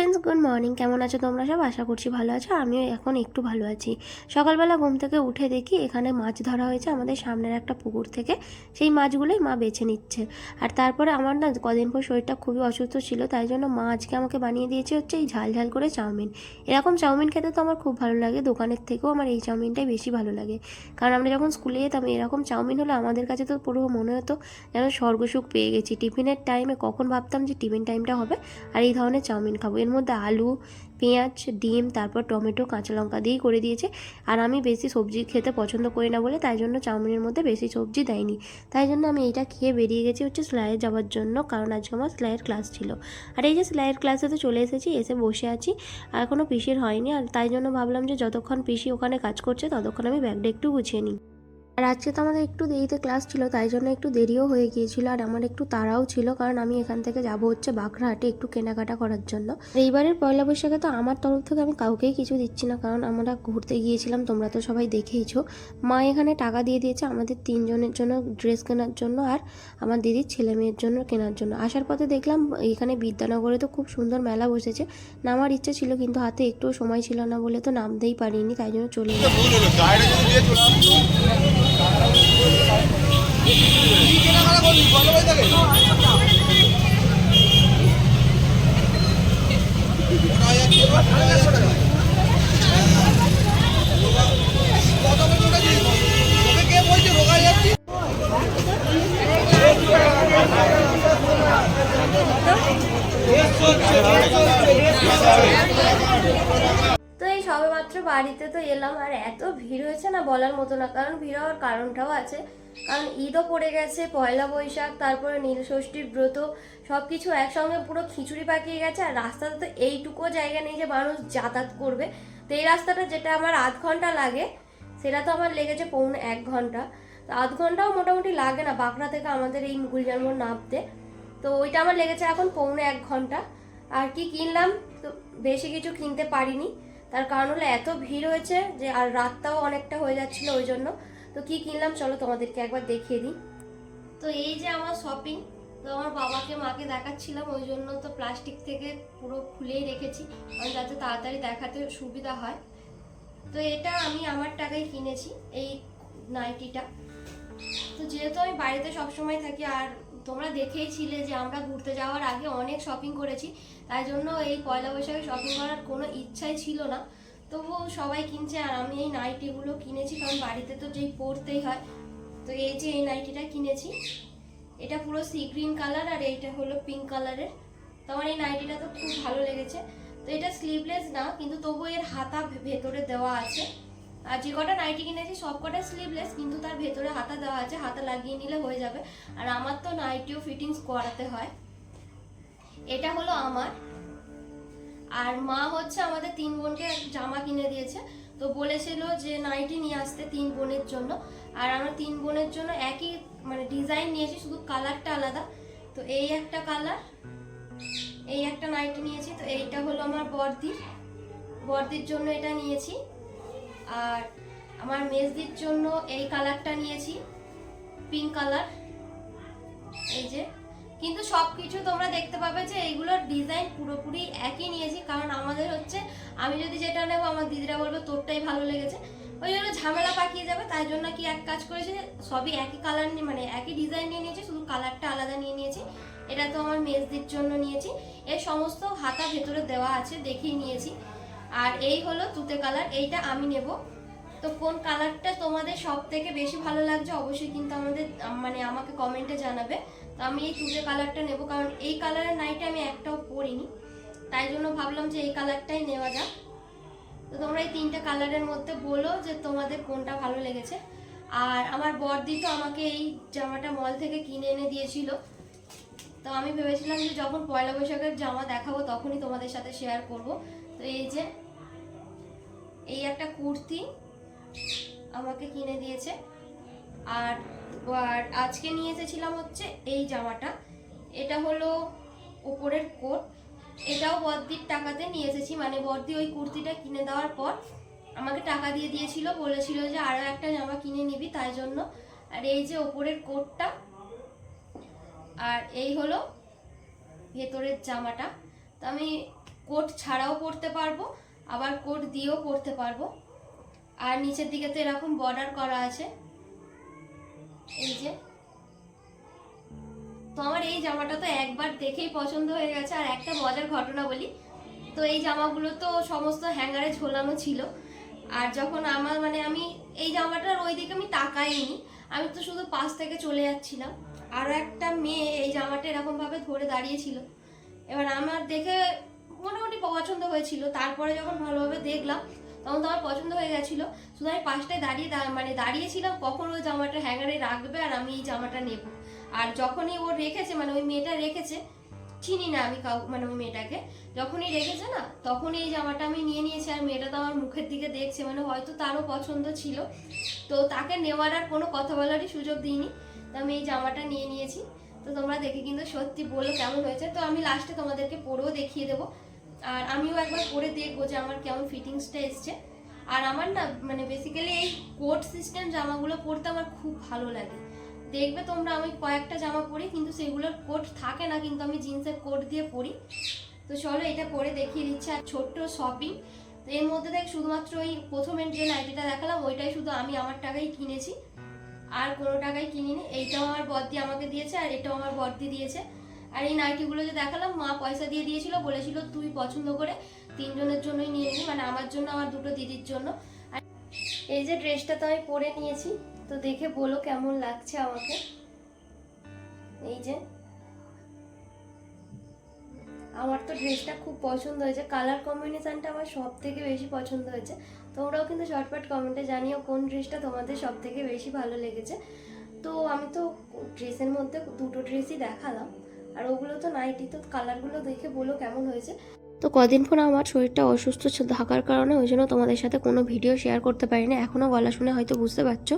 Friends good morning কেমন আছো তোমরা সব? আশা করছি ভালো আছো। আমিও এখন একটু ভালো আছি। সকালবেলা ঘুম থেকে উঠে দেখি এখানে মাছ ধরা হয়েছে আমাদের সামনের একটা পুকুর থেকে। সেই মাছগুলোই মা বেছে নিচ্ছে। আর তারপরে আমার না কদিন পর শরীরটা খুবই অসুস্থ ছিল, তাই জন্য মা আজকে আমাকে বানিয়ে দিয়েছে হচ্ছে এই ঝাল ঝাল করে চাউমিন। এরকম চাউমিন খেতে তো আমার খুব ভালো লাগে, দোকানের থেকেও আমার এই চাউমিনটাই বেশি ভালো লাগে। কারণ আমরা যখন স্কুলে যেতাম, এরকম চাউমিন হলে আমাদের কাছে তো পুরো মনে হতো যেন স্বর্গসুখ পেয়ে গেছি। টিফিনের টাইমে কখন ভাবতাম যে টিফিন টাইমটা হবে, আর এই ধরনের চাউমিন খাব। এর মধ্যে আলু, পেঁয়াজ, ডিম, তারপর টমেটো, কাঁচা লঙ্কা দিয়েই করে দিয়েছে। আর আমি বেশি সবজি খেতে পছন্দ করি না বলে তাই জন্য চাউমিনের মধ্যে বেশি সবজি দেয়নি। তাই জন্য আমি এইটা খেয়ে বেরিয়ে গেছি হচ্ছে সেলাইয়ে যাওয়ার জন্য, কারণ আজকে আমার সেলাইয়ের ক্লাস ছিল। আর এই যে সেলাইয়ের ক্লাসে তো চলে এসেছি, এসে বসে আছি, আর এখনও পিসির হয়নি। আর তাই জন্য ভাবলাম যে যতক্ষণ পিসি ওখানে কাজ করছে, ততক্ষণ আমি ব্যাগটা একটু গুছিয়ে নিই। আর আজকে তো আমাদের একটু দেরিতে ক্লাস ছিল, তাই জন্য একটু দেরিও হয়ে গিয়েছিল আর আমার একটু তাড়াও ছিল কারণ আমি এখান থেকে যাব হচ্ছে বাঁকড়াহাটে একটু কেনাকাটা করার জন্য। এইবারের পয়লা বৈশাখে তো আমার তরফ থেকে আমি কাউকেই কিছু দিচ্ছি না, কারণ আমরা ঘুরতে গিয়েছিলাম, তোমরা তো সবাই দেখেইছো। মা এখানে টাকা দিয়ে দিয়েছে আমাদের তিনজনের জন্য ড্রেস কেনার জন্য আর আমার দিদির ছেলে মেয়ের জন্য কেনার জন্য। আসার পথে দেখলাম এখানে বিদ্যানগরে তো খুব সুন্দর মেলা বসেছে, নামার ইচ্ছে ছিল কিন্তু হাতে একটুও সময় ছিল না বলে তো নামতেই পারিনি, তাই জন্য চলে এলাম কি বলছে রোগায় যাচ্ছি তো এই সবে মাত্র বাড়িতে তো এলাম, আর এত ভিড় হয়েছে না বলার মতো না, কারণ ভিড় হওয়ার কারণটাও আছে। কারণ ঈদও পড়ে গেছে, পয়লা বৈশাখ, তারপরে নীলষষ্ঠীর ব্রত সব কিছু একসঙ্গে পুরো খিচুড়ি পাকিয়ে গেছে, আর রাস্তাতে তো এইটুকু জায়গা নেই যে মানুষ যাতায়াত করবে। তো এই রাস্তাটা যেটা আমার আধ ঘণ্টা লাগে, সেটা তো আমার লেগেছে পৌনে এক ঘণ্টা। তো আধ ঘন্টাও মোটামুটি লাগে না, বাঁকড়া থেকে আমাদের এই মুগুল জন্ম নামতে। তো ওইটা আমার লেগেছে এখন পৌনে এক ঘণ্টা। আর কি কিনলাম, তো বেশি কিছু কিনতে পারিনি। তার কারণ হলো এত ভিড় হয়েছে যে আর রাতটাও অনেকটা হয়ে যাচ্ছিল ওই জন্য। তো কি কিনলাম চলো তোমাদেরকে একবার দেখিয়ে দিই। তো এই যে আমার শপিং তো আমার বাবাকে, মাকে দেখাচ্ছিলাম, ওই জন্য তো প্লাস্টিক থেকে পুরো খুলেই রেখেছি। কারণ যাতে তাড়াতাড়ি দেখাতে সুবিধা হয়। তো এটা আমি আমার টাকায় কিনেছি, এই নাইটিটা। তো যেহেতু আমি বাড়িতে সবসময় থাকি আর তোমরা দেখেইছিলে যে আমরা ঘুরতে যাওয়ার আগে অনেক শপিং করেছি, তাই জন্য এই পয়লা বৈশাখে শপিং করার কোনো ইচ্ছাই ছিল না। তবুও সবাই কিনছে, আর আমি এই নাইটিগুলো কিনেছি, কারণ বাড়িতে তো যেই পরতেই হয়। তো এই যে এই নাইটিটা কিনেছি, এটা পুরো সি গ্রিন কালার আর এইটা হলো পিঙ্ক কালারের তো আমার এই নাইটিটা তো খুব ভালো লেগেছে। তো এটা স্লিভলেস না, কিন্তু তবু এর হাতা ভেতরে দেওয়া আছে। আর যে কটা নাইটি কিনেছি, সব কটা স্লিভলেস কিন্তু তার ভেতরে হাতা দেওয়া আছে, হাতা লাগিয়ে নিলে হয়ে যাবে। আর আমার তো নাইটিও ফিটিংস করাতে হয়। এটা হলো আমার। আর মা হচ্ছে আমাদের তিন বোনকে জামা কিনে দিয়েছে। তো বলেছিল যে নাইটি নিয়ে আসতে তিন বোনের জন্য। আর আমরা তিন বোনের জন্য একই মানে ডিজাইন নিয়েছি, শুধু কালারটা আলাদা। তো এই একটা কালার এই একটা নাইটি নিয়েছি। তো এইটা হলো আমার বর্দির। বর্দির জন্য এটা নিয়েছি। আর আমার মেজদির জন্য এই কালারটা নিয়েছি পিঙ্ক কালার এই যে, কিন্তু সব কিছু তোমরা দেখতে পাবে যে এইগুলোর ডিজাইন পুরোপুরি একই নিয়েছি, কারণ আমাদের হচ্ছে, আমি যদি যেটা নেব, আমার দিদিরা বলবে তোরটাই ভালো লেগেছে। ওই জন্য ঝামেলা পাকিয়ে যাবে, তাই জন্য কি এক কাজ করেছি সবই একই কালার নিয়ে মানে একই ডিজাইন নিয়ে নিয়েছি, শুধু কালারটা আলাদা নিয়ে নিয়েছি। এটা তো আমার মেজদির জন্য নিয়েছি। এর সমস্ত হাতা ভেতরে দেওয়া আছে দেখেই নিয়েছি। আর এই হলো তুতে কালার, এইটা আমি নেব। তো কোন কালারটা তোমাদের সব থেকে বেশি ভালো লাগছে অবশ্যই কিন্তু আমাদের মানে আমাকে কমেন্টে জানাবে। তো আমি এই তুতে কালারটা নেব, কারণ এই কালারের নাইটে আমি একটাও পরিনি। তাই জন্য ভাবলাম যে এই কালারটাই নেওয়া যাক। তো তোমরা এই তিনটে কালারের মধ্যে বলো যে তোমাদের কোনটা ভালো লেগেছে। আর আমার বর্দি তো আমাকে এই জামাটা মল থেকে কিনে এনে দিয়েছিল। তো আমি ভেবেছিলাম যে যখন পয়লা বৈশাখের জামা দেখাবো তখনই তোমাদের সাথে শেয়ার করব। তো এই যে, এই একটা কুর্তি আমাকে কিনে দিয়েছে। আর আর আজকে নিয়ে এসেছিলাম হচ্ছে এই জামাটা। এটা হলো উপরের কোট। এটাও বর্দির টাকাতে নিয়ে এসেছি। মানে বর্দি ওই কুর্তিটা কিনে দেওয়ার পর আমাকে টাকা দিয়ে দিয়েছিল। বলেছিল যে আরও একটা জামা কিনে নিবি তাই জন্য। আর এই যে ওপরের কোটটা, আর এই হলো ভেতরের জামাটা। তো আমি কোট ছাড়াও পরতে পারব, আবার কোট দিয়েও পরতে পারব। আর নিচের দিকে তো এরকম বর্ডার করা আছে। এই যে। তো আমার এই জামাটা তো একবার দেখেই পছন্দ হয়ে গেছে, আর একটা মজার ঘটনা বলি। তো এই জামাগুলো তো সমস্ত হ্যাঙ্গারে ঝোলানো ছিল। আর যখন আমার মানে আমি এই জামাটার ওই দিকে আমি তাকাইনি, আমি তো শুধু পাশ থেকে চলে যাচ্ছিলাম। আরও একটা মেয়ে এই জামাটা এরকমভাবে ধরে দাঁড়িয়েছিল এবার আমার দেখে মোটামুটি পছন্দ হয়েছিল। তারপরে যখন ভালোভাবে দেখলাম, তখন তো আমার পছন্দ হয়ে গেছিল। শুধু আমি পাশটায় দাঁড়িয়ে মানে দাঁড়িয়েছিলাম, কখন ওই জামাটা হ্যাঙ্গারে রাখবে আর আমি এই জামাটা নেব। আর যখনই ও রেখেছে মানে ওই মেয়েটা রেখেছে, চিনি না আমি কাউ মানে ওই মেয়েটাকে, যখনই রেখেছে না, তখনই এই জামাটা আমি নিয়ে নিয়েছি। আর মেয়েটা তো আমার মুখের দিকে দেখছে মানে হয়তো তারও পছন্দ ছিল। তো তাকে নেওয়ার আর কোনো কথা বলারই সুযোগ দিইনি। তো আমি এই জামাটা নিয়ে নিয়েছি। তো তোমরা দেখে কিন্তু সত্যি বলো কেমন হয়েছে। তো আমি লাস্টে তোমাদেরকে পরেও দেখিয়ে দেবো। আর আমিও একবার পরে দেখব যে আমার কেমন ফিটিংসটা এসছে। আর আমার না মানে বেসিক্যালি এই কোট সিস্টেম জামাগুলো পরতে আমার খুব ভালো লাগে। দেখবে তোমরা, আমি কয়েকটা জামা পরি, কিন্তু সেগুলোর কোট থাকে না, কিন্তু আমি জিন্সের কোট দিয়ে পরি। তো চলো এটা পরে দেখিয়ে দিচ্ছি, আর ছোট্ট শপিং তো এর মধ্যে দেখ, শুধুমাত্র ওই প্রথমের যে নাইটিটা দেখালাম, ওইটাই শুধু আমি আমার টাকাই কিনেছি। আর কোনো টাকাই কিনিনি, এইটাও আমার বর্দি আমাকে দিয়েছে, আর এটাও আমার বর্দি দিয়েছে। আর এই নাইটিগুলো যে দেখালাম, মা পয়সা দিয়ে দিয়েছিল, বলেছিল তুই পছন্দ করে তিনজনের জন্যই নিয়ে নিবি মানে আমার জন্য, আমার দুটো দিদির জন্য। আর এই যে ড্রেসটা তো আমি পরে নিয়েছি, তো দেখে বলো কেমন লাগছে আমাকে। এই যে। আমার তো ড্রেসটা খুব পছন্দ হয়েছে। কালার কম্বিনেশনটা আমার সব থেকে বেশি পছন্দ হয়েছে। তোমরাও কিন্তু শর্টকাট কমেন্টে জানিও কোন ড্রেসটা তোমাদের সব থেকে বেশি ভালো লেগেছে। তো আমি তো ড্রেসের মধ্যে দুটো ড্রেসই দেখালাম। আর ওগুলো তো নাইটি তো কালারগুলো দেখে বলো কেমন হয়েছে। তো কদিন পর আমার শরীরটা অসুস্থ থাকার কারণে, ওই জন্য তোমাদের সাথে কোনো ভিডিও শেয়ার করতে পারিনি। এখনও গলা শুনে হয়তো বুঝতে পারছ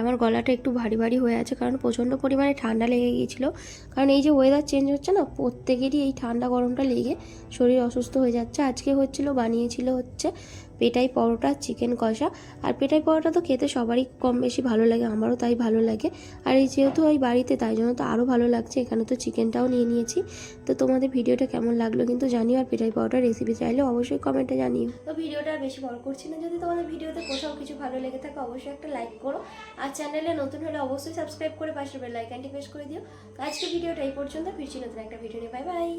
আমার গলাটা একটু ভারী ভারী হয়ে আছে, কারণ প্রচণ্ড পরিমাণে ঠান্ডা লেগে গিয়েছিল। কারণ এই যে ওয়েদার চেঞ্জ হচ্ছে না, প্রত্যেকেরই এই ঠান্ডা গরমটা লেগে শরীর অসুস্থ হয়ে যাচ্ছে। আজকে হচ্ছিল, বানিয়েছিল হচ্ছে। পেটাই পরোটা চিকেন কষা। আর পেটাই পরোটা তো খেতে সবারই কম বেশি ভালো লাগে, আমারও তাই ভালো লাগে। আর এই যেহেতু ওই বাড়িতে, তাই জন্য তো আরও ভালো লাগছে। এখানে তো চিকেনটাও নিয়ে নিয়েছি। তো তোমাদের ভিডিওটা কেমন লাগল কিন্তু জানিও, আর পেটাই পরোটার রেসিপি চাইলে অবশ্যই কমেন্টে জানিও। তো ভিডিওটা বেশি বড় করছি না। যদি তোমাদের ভিডিওতে কোথাও কিছু ভালো লেগে থাকে, অবশ্যই একটা লাইক করো। আর চ্যানেলে নতুন হলে অবশ্যই সাবস্ক্রাইব করে পাশের বেল আইকনটি প্রেস করে দিও। আজকে ভিডিওটা এই পর্যন্ত। ফিরছি নতুন একটা ভিডিও নিয়ে। Bye bye